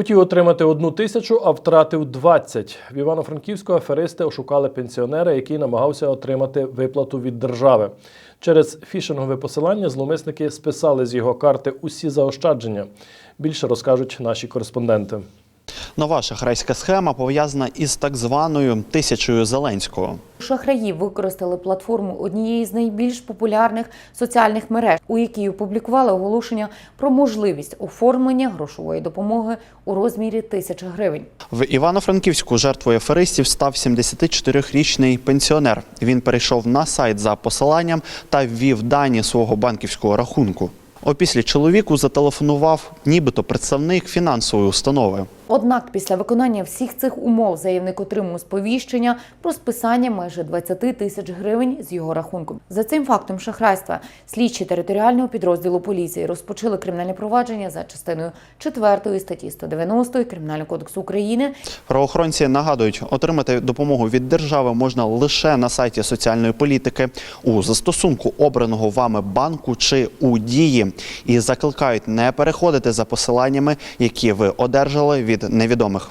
Хотів отримати одну тисячу, а втратив 20. В Івано-Франківську аферисти ошукали пенсіонера, який намагався отримати виплату від держави. Через фішингове посилання зловмисники списали з його карти усі заощадження. Більше розкажуть наші кореспонденти. Нова шахрайська схема пов'язана із так званою тисячою Зеленського. Шахраї використали платформу однієї з найбільш популярних соціальних мереж, у якій опублікували оголошення про можливість оформлення грошової допомоги у розмірі тисячі гривень. В Івано-Франківську жертвою аферистів став 74-річний пенсіонер. Він перейшов на сайт за посиланням та ввів дані свого банківського рахунку. Опісля чоловіку зателефонував нібито представник фінансової установи. Однак після виконання всіх цих умов заявник отримав сповіщення про списання майже 20 тисяч гривень з його рахунку. За цим фактом шахрайства слідчі територіального підрозділу поліції розпочали кримінальне провадження за частиною 4 статті 190 Кримінального кодексу України. Правоохоронці нагадують, отримати допомогу від держави можна лише на сайті соціальної політики. У застосунку обраного вами банку чи у дії, і закликають не переходити за посиланнями, які ви одержали від невідомих.